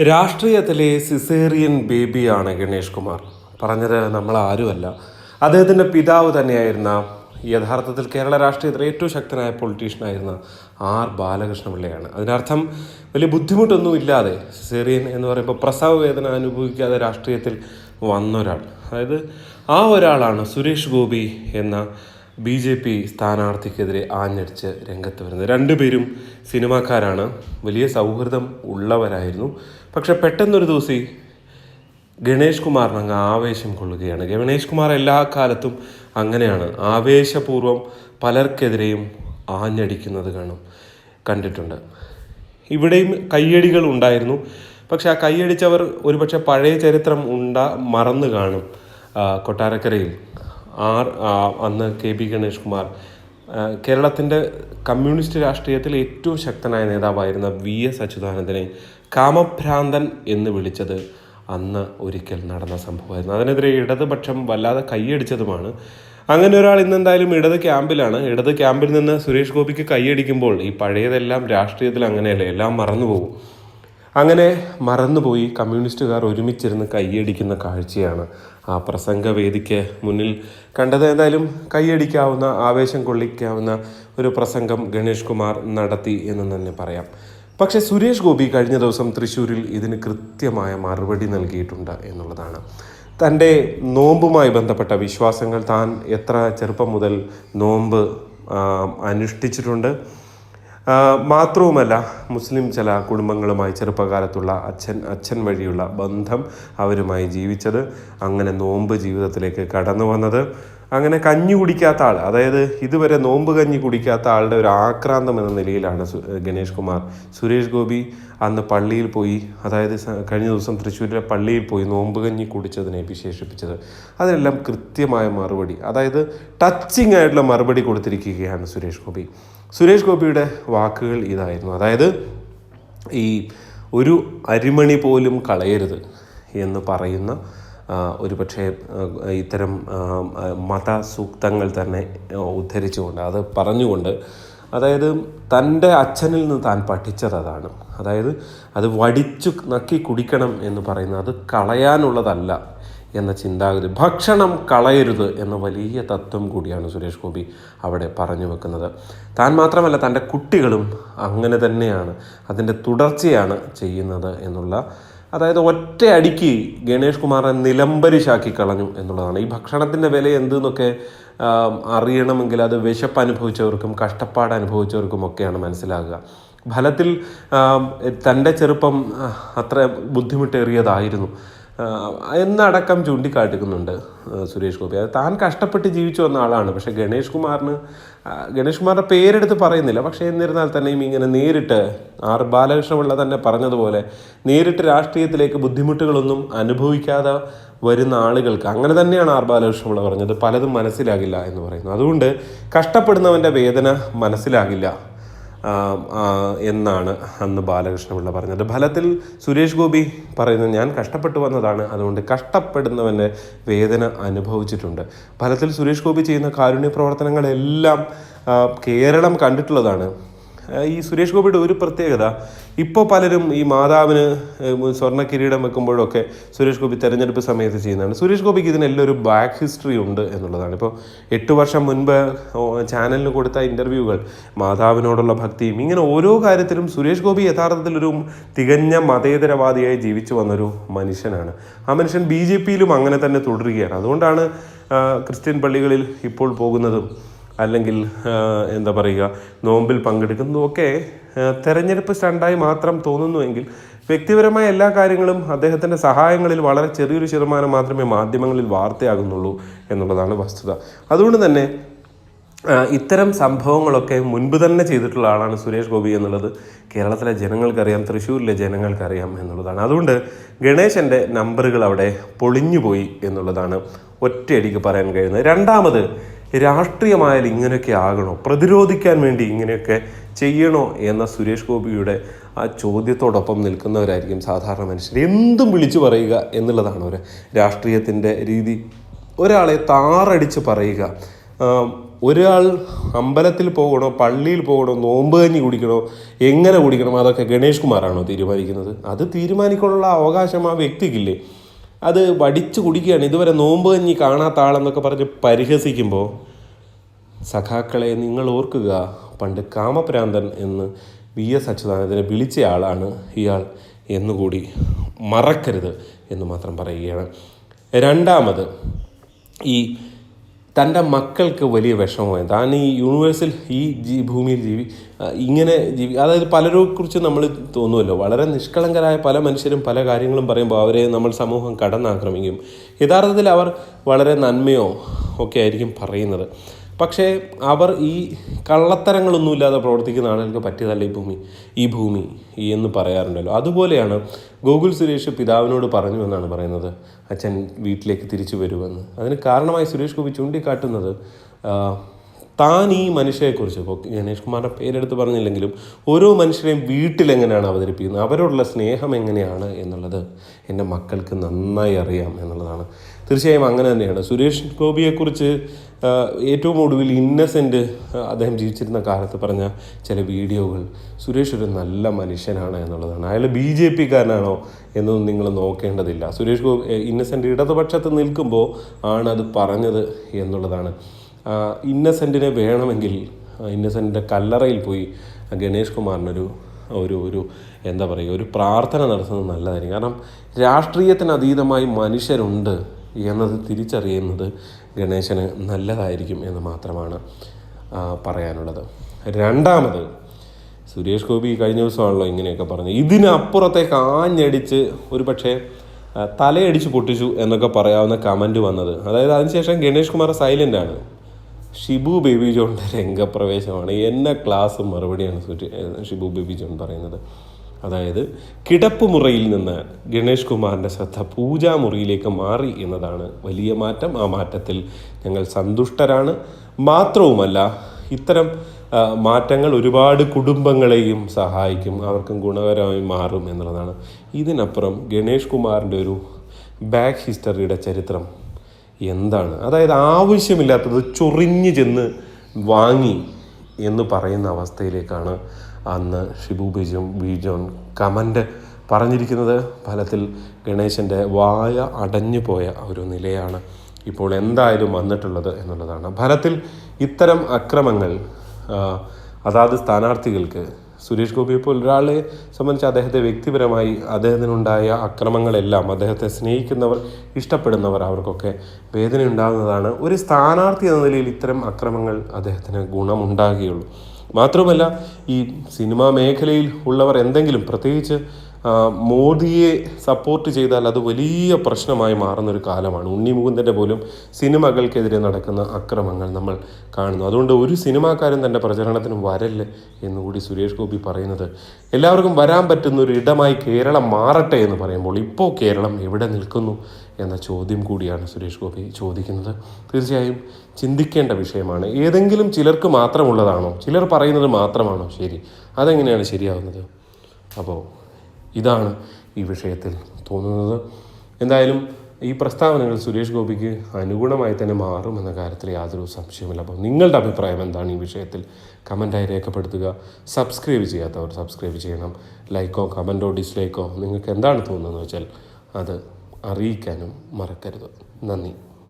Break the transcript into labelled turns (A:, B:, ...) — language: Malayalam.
A: രാഷ്ട്രീയത്തിലെ സിസേറിയൻ ബേബിയാണ് ഗണേഷ് കുമാർ. പറഞ്ഞത് നമ്മൾ ആരുമല്ല. അദ്ദേഹത്തിന്റെ പിതാവ് തന്നെയായിരുന്ന യഥാർത്ഥത്തിൽ കേരള രാഷ്ട്രീയത്തിലെ ഏറ്റവും ശക്തനായ പൊളിറ്റീഷ്യനായിരുന്ന ആർ ബാലകൃഷ്ണപിള്ളയാണ്. അതിനർത്ഥം വലിയ ബുദ്ധിമുട്ടൊന്നും ഇല്ലാതെ സിസേറിയൻ എന്ന് പറയുമ്പോൾ പ്രസവ വേദന അനുഭവിക്കാതെ രാഷ്ട്രീയത്തിൽ വന്നൊരാൾ. അതായത് ആ ഒരാളാണ് സുരേഷ് ഗോപി എന്ന ബി ജെ പി സ്ഥാനാർത്ഥിക്കെതിരെ ആഞ്ഞടിച്ച് രംഗത്ത് വരുന്നത്. രണ്ടുപേരും സിനിമാക്കാരാണ്. വലിയ സൗഹൃദം ഉള്ളവരായിരുന്നു. പക്ഷെ പെട്ടെന്നൊരു ദിവസം ഗണേഷ് കുമാറിന് അങ്ങ് ആവേശം കൊള്ളുകയാണ്. ഗണേഷ് കുമാർ എല്ലാ കാലത്തും അങ്ങനെയാണ്. ആവേശപൂർവം പലർക്കെതിരെയും ആഞ്ഞടിക്കുന്നത് കാണും കണ്ടിട്ടുണ്ട്. ഇവിടെയും കയ്യടികൾ ഉണ്ടായിരുന്നു. പക്ഷെ ആ കൈയടിച്ചവർ ഒരുപക്ഷെ പഴയ ചരിത്രം ഉണ്ട മറന്നു കാണും കൊട്ടാരക്കരയിൽ. ആർ അന്ന് കെ ബി ഗണേഷ് കുമാർ കേരളത്തിന്റെ കമ്മ്യൂണിസ്റ്റ് രാഷ്ട്രീയത്തിൽ ഏറ്റവും ശക്തനായ നേതാവായിരുന്ന വി എസ് അച്യുതാനന്ദനെ കാമഭ്രാന്തൻ എന്ന് വിളിച്ചത് അന്ന് ഒരിക്കൽ നടന്ന സംഭവമായിരുന്നു. അതിനെതിരെ ഇടതുപക്ഷം വല്ലാതെ കൈയടിച്ചതുമാണ്. അങ്ങനെ ഒരാൾ ഇന്ന് എന്തായാലും ഇടത് ക്യാമ്പിലാണ്. ഇടത് ക്യാമ്പിൽ നിന്ന് സുരേഷ് ഗോപിക്ക് കൈയടിക്കുമ്പോൾ ഈ പഴയതെല്ലാം രാഷ്ട്രീയത്തിൽ അങ്ങനെയല്ലേ എല്ലാം മറന്നുപോകും അങ്ങനെ മറന്നുപോയി കമ്മ്യൂണിസ്റ്റുകാർ ഒരുമിച്ചിരുന്ന് കൈയടിക്കുന്ന കാഴ്ചയാണ് ആ പ്രസംഗവേദിക്ക് മുന്നിൽ കണ്ടത് എന്തായാലും കൈയടിക്കാവുന്ന ആവേശം കൊള്ളിക്കാവുന്ന ഒരു പ്രസംഗം ഗണേഷ് കുമാർ നടത്തി എന്ന് തന്നെ പറയാം. പക്ഷെ സുരേഷ് ഗോപി കഴിഞ്ഞ ദിവസം തൃശ്ശൂരിൽ ഇതിന് കൃത്യമായ മറുപടി നൽകിയിട്ടുണ്ട് എന്നുള്ളതാണ്. തന്റെ നോമ്പുമായി ബന്ധപ്പെട്ട വിശ്വാസങ്ങൾ താൻ എത്ര ചെറുപ്പം മുതൽ നോമ്പ് അനുഷ്ഠിച്ചിട്ടുണ്ട്. മാത്രവുമല്ല മുസ്ലിം ചില കുടുംബങ്ങളുമായി ചെറുപ്പകാലത്തുള്ള അച്ഛൻ അച്ഛൻ വഴിയുള്ള ബന്ധം അവരുമായി ജീവിച്ചത് അങ്ങനെ നോമ്പ് ജീവിതത്തിലേക്ക് കടന്നു വന്നത്. അങ്ങനെ കഞ്ഞി കുടിക്കാത്ത ആൾ അതായത് ഇതുവരെ നോമ്പ് കഞ്ഞി കുടിക്കാത്ത ആളുടെ ഒരു ആക്രാന്തം എന്ന നിലയിലാണ് ഗണേഷ് കുമാർ. സുരേഷ് ഗോപി അന്ന് പള്ളിയിൽ പോയി അതായത് കഴിഞ്ഞ ദിവസം തൃശ്ശൂരിലെ പള്ളിയിൽ പോയി നോമ്പ് കഞ്ഞി കുടിച്ചതിനെ വിശേഷിപ്പിച്ചത്. അതിനെല്ലാം കൃത്യമായ മറുപടി അതായത് ടച്ചിങ് ആയിട്ടുള്ള മറുപടി കൊടുത്തിരിക്കുകയാണ് സുരേഷ് ഗോപി. സുരേഷ് ഗോപിയുടെ വാക്കുകൾ ഇതായിരുന്നു. അതായത് ഈ ഒരു അരിമണി പോലും കളയരുത് എന്ന് പറയുന്ന ഒരു പക്ഷേ ഇത്തരം മതസൂക്തങ്ങൾ തന്നെ ഉദ്ധരിച്ചുകൊണ്ട് അത് പറഞ്ഞുകൊണ്ട് അതായത് തന്റെ അച്ഛനിൽ നിന്ന് താൻ പഠിച്ചത് അതാണ്. അതായത് അത് വടിച്ചു നക്കി കുടിക്കണം എന്ന് പറയുന്നത് അത് കളയാനുള്ളതല്ല. എന്ന ചിന്താഗതി. ഭക്ഷണം കളയരുത് എന്ന വലിയ തത്വം കൂടിയാണ് സുരേഷ് ഗോപി അവിടെ പറഞ്ഞു വെക്കുന്നത്. താൻ മാത്രമല്ല തന്റെ കുട്ടികളും അങ്ങനെ തന്നെയാണ് അതിന്റെ തുടർച്ചയാണ് ചെയ്യുന്നത് എന്നുള്ള അതായത് ഒറ്റ അടിക്ക് ഗണേഷ് കുമാറിനെ നിലംബരിശാക്കി കളഞ്ഞു എന്നുള്ളതാണ്. ഈ ഭക്ഷണത്തിന്റെ വില എന്തെന്നൊക്കെ അറിയണമെങ്കിൽ അത് വിശപ്പ് അനുഭവിച്ചവർക്കും കഷ്ടപ്പാട് അനുഭവിച്ചവർക്കും ഒക്കെയാണ് മനസ്സിലാകുക. ഫലത്തിൽ തന്റെ ചെറുപ്പം അത്ര ബുദ്ധിമുട്ടേറിയതായിരുന്നു. എന്നടക്കം ചൂണ്ടിക്കാട്ടിക്കുന്നുണ്ട് സുരേഷ് ഗോപി. അത് താൻ കഷ്ടപ്പെട്ട് ജീവിച്ചു വന്ന ആളാണ്. പക്ഷേ ഗണേഷ് കുമാറിന് ഗണേഷ് കുമാറിന്റെ പേരെടുത്ത് പറയുന്നില്ല. പക്ഷേ എന്നിരുന്നാൽ തന്നെയും ഇങ്ങനെ നേരിട്ട് ആർ ബാലകൃഷ്ണപിള്ള തന്നെ പറഞ്ഞതുപോലെ നേരിട്ട് രാഷ്ട്രീയത്തിലേക്ക് ബുദ്ധിമുട്ടുകളൊന്നും അനുഭവിക്കാതെ വരുന്ന ആളുകൾക്ക് അങ്ങനെ തന്നെയാണ് ആർ ബാലകൃഷ്ണപിള്ള പറഞ്ഞത് പലതും മനസ്സിലാകില്ല എന്ന് പറയുന്നു. അതുകൊണ്ട് കഷ്ടപ്പെടുന്നവന്റെ വേദന മനസ്സിലാകില്ല. എന്നാണ് അന്ന് ബാലകൃഷ്ണപിള്ള പറഞ്ഞത്. ഫലത്തിൽ സുരേഷ് ഗോപി പറയുന്നത് ഞാൻ കഷ്ടപ്പെട്ടു വന്നതാണ് അതുകൊണ്ട് കഷ്ടപ്പെടുന്നവന്റെ വേദന അനുഭവിച്ചിട്ടുണ്ട്. ഫലത്തിൽ സുരേഷ് ഗോപി ചെയ്യുന്ന കാരുണ്യ പ്രവർത്തനങ്ങളെല്ലാം കേരളം കണ്ടിട്ടുള്ളതാണ്. ഈ സുരേഷ് ഗോപിയുടെ ഒരു പ്രത്യേകത ഇപ്പോൾ പലരും ഈ മാതാവിന് സ്വർണ കിരീടം വെക്കുമ്പോഴൊക്കെ സുരേഷ് ഗോപി തെരഞ്ഞെടുപ്പ് സമയത്ത് ചെയ്യുന്നതാണ്. സുരേഷ് ഗോപിക്ക് ഇതിനെല്ലാം ഒരു ബാക്ക് ഹിസ്റ്ററി ഉണ്ട് എന്നുള്ളതാണ്. ഇപ്പോൾ എട്ട് വർഷം മുൻപ് ചാനലിന് കൊടുത്ത ഇന്റർവ്യൂകൾ മാതാവിനോടുള്ള ഭക്തിയും ഇങ്ങനെ ഓരോ കാര്യത്തിലും സുരേഷ് ഗോപി യഥാർത്ഥത്തിൽ ഒരു തികഞ്ഞ മതേതരവാദിയായി ജീവിച്ചു വന്നൊരു മനുഷ്യനാണ്. ആ മനുഷ്യൻ ബി ജെ പിയിലും അങ്ങനെ തന്നെ തുടരുകയാണ്. അതുകൊണ്ടാണ് ക്രിസ്ത്യൻ പള്ളികളിൽ ഇപ്പോൾ പോകുന്നതും അല്ലെങ്കിൽ എന്താ പറയുക നോമ്പിൽ പങ്കെടുക്കുന്നതുമൊക്കെ ആ, തെരഞ്ഞെടുപ്പ് സ്റ്റണ്ടായി മാത്രം തോന്നുന്നുവെങ്കിൽ വ്യക്തിപരമായ എല്ലാ കാര്യങ്ങളും അദ്ദേഹത്തിന്റെ സഹായങ്ങളിൽ വളരെ ചെറിയൊരു ശതമാനം മാത്രമേ മാധ്യമങ്ങളിൽ വാർത്തയാകുന്നുള്ളൂ എന്നുള്ളതാണ് വസ്തുത. അതുകൊണ്ട് തന്നെ ഇത്തരം സംഭവങ്ങളൊക്കെ മുൻപ് തന്നെ ചെയ്തിട്ടുള്ള ആളാണ് സുരേഷ് ഗോപി എന്നുള്ളത് കേരളത്തിലെ ജനങ്ങൾക്കറിയാം തൃശ്ശൂരിലെ ജനങ്ങൾക്കറിയാം എന്നുള്ളതാണ്. അതുകൊണ്ട് ഗണേശന്റെ നമ്പറുകൾ അവിടെ പൊളിഞ്ഞുപോയി എന്നുള്ളതാണ് ഒറ്റയടിക്ക് പറയാൻ കഴിയുന്നത്. രണ്ടാമത് രാഷ്ട്രീയമായാൽ ഇങ്ങനെയൊക്കെ ആകണോ? പ്രതിരോധിക്കാൻ വേണ്ടി ഇങ്ങനെയൊക്കെ ചെയ്യണോ? എന്ന സുരേഷ് ഗോപിയുടെ ആ ചോദ്യത്തോടൊപ്പം നിൽക്കുന്നവരായിരിക്കും സാധാരണ മനുഷ്യർ. എന്തും വിളിച്ചു പറയുക എന്നുള്ളതാണ് ഒരു രാഷ്ട്രീയത്തിന്റെ രീതി. ഒരാളെ താറടിച്ച് പറയുക. ഒരാൾ അമ്പലത്തിൽ പോകണോ പള്ളിയിൽ പോകണോ നോമ്പ് കഞ്ഞി കുടിക്കണോ എങ്ങനെ കുടിക്കണം അതൊക്കെ ഗണേഷ് കുമാറാണോ തീരുമാനിക്കുന്നത്? അത് തീരുമാനിക്കാനുള്ള അവകാശം ആ വ്യക്തിക്കില്ലേ? അത് വടിച്ചു കുടിക്കുകയാണ്. ഇതുവരെ നോമ്പ് കഞ്ഞി കാണാത്ത ആളെന്നൊക്കെ പറഞ്ഞ് പരിഹസിക്കുമ്പോൾ സഖാക്കളെ നിങ്ങൾ ഓർക്കുക പണ്ട് കാമപ്രാന്തൻ എന്ന് വി എസ് അച്യുതാനന്ദനെ വിളിച്ച ആളാണ് ഇയാൾ എന്നുകൂടി മറക്കരുത് എന്ന് മാത്രം പറയുകയാണ്. രണ്ടാമത് ഈ തന്റെ മക്കൾക്ക് വലിയ വിഷമമായി താൻ ഈ യൂണിവേഴ്സിൽ ഈ ജീ ഭൂമിയിൽ ജീവി ഇങ്ങനെ ജീവി അതായത് പലരെക്കുറിച്ച് നമ്മൾ തോന്നുമല്ലോ. വളരെ നിഷ്കളങ്കരായ പല മനുഷ്യരും പല കാര്യങ്ങളും പറയുമ്പോൾ അവരെ നമ്മൾ സമൂഹം കടന്നാക്രമിക്കും. യഥാർത്ഥത്തിൽ അവർ വളരെ നന്മയോ ഒക്കെ ആയിരിക്കും പറയുന്നത്. പക്ഷേ അവർ ഈ കള്ളത്തരങ്ങളൊന്നുമില്ലാതെ പ്രവർത്തിക്കുന്ന എനിക്ക് പറ്റിയതല്ല ഈ ഭൂമി? ഈ ഭൂമി ഈ എന്ന് പറയാറുണ്ടല്ലോ. അതുപോലെയാണ് ഗോകുൽ സുരേഷ് പിതാവിനോട് പറഞ്ഞു എന്നാണ് പറയുന്നത്. അച്ഛൻ വീട്ടിലേക്ക് തിരിച്ചു വരുമെന്ന്. അതിന് കാരണമായി സുരേഷ് ഗോപി ചൂണ്ടിക്കാട്ടുന്നത് താൻ ഈ മനുഷ്യരെക്കുറിച്ച്. ഇപ്പോൾ ഗണേഷ് കുമാറിന്റെ പേരെടുത്ത് പറഞ്ഞില്ലെങ്കിലും ഓരോ മനുഷ്യരെയും വീട്ടിലെങ്ങനെയാണ് അവതരിപ്പിക്കുന്നത്? അവരോടുള്ള സ്നേഹം എങ്ങനെയാണ് എന്നുള്ളത് എന്റെ മക്കൾക്ക് നന്നായി അറിയാം എന്നുള്ളതാണ്. തീർച്ചയായും അങ്ങനെ തന്നെയാണ്. സുരേഷ് ഗോപിയെക്കുറിച്ച് ഏറ്റവും ഒടുവിൽ ഇന്നസെന്റ് അദ്ദേഹം ജീവിച്ചിരുന്ന കാലത്ത് പറഞ്ഞ ചില വീഡിയോകൾ സുരേഷ് ഒരു നല്ല മനുഷ്യനാണ് എന്നുള്ളതാണ്. അയാൾ ബി ജെ പിക്കാരനാണോ എന്നൊന്നും നിങ്ങൾ നോക്കേണ്ടതില്ല. സുരേഷ് ഗോപി ഇന്നസെന്റ് ഇടതുപക്ഷത്ത് നിൽക്കുമ്പോൾ ആണ് അത് പറഞ്ഞത് എന്നുള്ളതാണ്. ഇന്നസെന്റിനെ വേണമെങ്കിൽ ഇന്നസെന്റിന്റെ കല്ലറയിൽ പോയി ഗണേഷ് കുമാറിനൊരു ഒരു ഒരു എന്താ പറയുക ഒരു പ്രാർത്ഥന നടത്തുന്നത് നല്ലതായിരിക്കും. കാരണം രാഷ്ട്രീയത്തിന് അതീതമായി മനുഷ്യരുണ്ട് എന്നത് തിരിച്ചറിയുന്നത് ഗണേശന് നല്ലതായിരിക്കും എന്ന് മാത്രമാണ് പറയാനുള്ളത്. രണ്ടാമത് സുരേഷ് ഗോപി കഴിഞ്ഞ ദിവസമാണല്ലോ ഇങ്ങനെയൊക്കെ പറഞ്ഞു ഇതിനപ്പുറത്തേക്ക് ആഞ്ഞടിച്ച് ഒരു പക്ഷേ തലയടിച്ച് പൊട്ടിച്ചു എന്നൊക്കെ പറയാവുന്ന കമന്റ് വന്നത്. അതായത് അതിനുശേഷം ഗണേഷ് കുമാർ സൈലന്റ് ആണ്. ഷിബു ബേബി ജോണിന്റെ രംഗപ്രവേശമാണ്. എന്ന ക്ലാസ് മറുപടിയാണ് ഷിബു ബേബി ജോൺ പറയുന്നത്. അതായത് കിടപ്പുമുറിയിൽ നിന്ന് ഗണേഷ് കുമാറിന്റെ ശ്രദ്ധ പൂജാമുറിയിലേക്ക് മാറി എന്നതാണ് വലിയ മാറ്റം. ആ മാറ്റത്തിൽ ഞങ്ങൾ സന്തുഷ്ടരാണ്. മാത്രവുമല്ല ഇത്തരം മാറ്റങ്ങൾ ഒരുപാട് കുടുംബങ്ങളെയും സഹായിക്കും അവർക്കും ഗുണകരമായി മാറും എന്നുള്ളതാണ്. ഇതിനപ്പുറം ഗണേഷ് കുമാറിന്റെ ഒരു ബാക്ക് ഹിസ്റ്ററിയുടെ ചരിത്രം എന്താണ്? അതായത് ആവശ്യമില്ലാത്തത് ചൊറിഞ്ഞ് ചെന്ന് വാങ്ങി എന്ന് പറയുന്ന അവസ്ഥയിലേക്കാണ് അന്ന് ഷിബു ബിജും ബിജോൺ കമന്റ് പറഞ്ഞിരിക്കുന്നത് ഫലത്തിൽ ഗണേശന്റെ വായ അടഞ്ഞു പോയ ഒരു നിലയാണ് ഇപ്പോൾ എന്തായാലും വന്നിട്ടുള്ളത് എന്നുള്ളതാണ്. ഫലത്തിൽ ഇത്തരം അക്രമങ്ങൾ അതാത് സ്ഥാനാർത്ഥികൾക്ക് സുരേഷ് ഗോപിയെ പോലെ ഒരാളെ സംബന്ധിച്ച് അദ്ദേഹത്തെ വ്യക്തിപരമായി അദ്ദേഹത്തിനുണ്ടായ അക്രമങ്ങളെല്ലാം അദ്ദേഹത്തെ സ്നേഹിക്കുന്നവർ ഇഷ്ടപ്പെടുന്നവർ അവർക്കൊക്കെ വേദന ഉണ്ടാകുന്നതാണ് ഒരു സ്ഥാനാർത്ഥി എന്ന നിലയിൽ ഇത്തരം അക്രമങ്ങൾ അദ്ദേഹത്തിന് ഗുണമുണ്ടാകുകയുള്ളൂ. മാത്രമല്ല ഈ സിനിമാ മേഖലയിൽ ഉള്ളവർ എന്തെങ്കിലും പ്രത്യേകിച്ച് മോദിയെ സപ്പോർട്ട് ചെയ്താൽ അത് വലിയ പ്രശ്നമായി മാറുന്നൊരു കാലമാണ്. ഉണ്ണി മുകുന്ദന്റെ പോലും സിനിമകൾക്കെതിരെ നടക്കുന്ന അക്രമങ്ങൾ നമ്മൾ കാണുന്നു. അതുകൊണ്ട് ഒരു സിനിമാക്കാരൻ തന്റെ പ്രചരണത്തിന് വരല്ല് എന്നുകൂടി സുരേഷ് ഗോപി പറയുന്നത് എല്ലാവർക്കും വരാൻ പറ്റുന്ന ഒരു ഇടമായി കേരളം മാറട്ടെ എന്ന് പറയുമ്പോൾ ഇപ്പോൾ കേരളം എവിടെ നിൽക്കുന്നു എന്ന ചോദ്യം കൂടിയാണ് സുരേഷ് ഗോപി ചോദിക്കുന്നത്. തീർച്ചയായും ചിന്തിക്കേണ്ട വിഷയമാണ്. ഏതെങ്കിലും ചിലർക്ക് മാത്രമുള്ളതാണോ? ചിലർ പറയുന്നത് മാത്രമാണോ? ശരി. അതെങ്ങനെയാണ് ശരിയാവുന്നത്? അപ്പോൾ ഇതാണ് ഈ വിഷയത്തിൽ തോന്നുന്നത്. എന്തായാലും ഈ പ്രസ്താവനകൾ സുരേഷ് ഗോപിക്ക് അനുഗുണമായി തന്നെ മാറുമെന്ന കാര്യത്തിൽ യാതൊരു സംശയമില്ല അപ്പോൾ നിങ്ങളുടെ അഭിപ്രായം എന്താണ് ഈ വിഷയത്തിൽ? കമന്റായി രേഖപ്പെടുത്തുക. സബ്സ്ക്രൈബ് ചെയ്യാത്തവർ സബ്സ്ക്രൈബ് ചെയ്യണം. ലൈക്കോ കമന്റോ ഡിസ്ലൈക്കോ നിങ്ങൾക്ക് എന്താണ് തോന്നുന്നത് വെച്ചാൽ അത് അറിയിക്കാനും മറക്കരുത്. നന്ദി.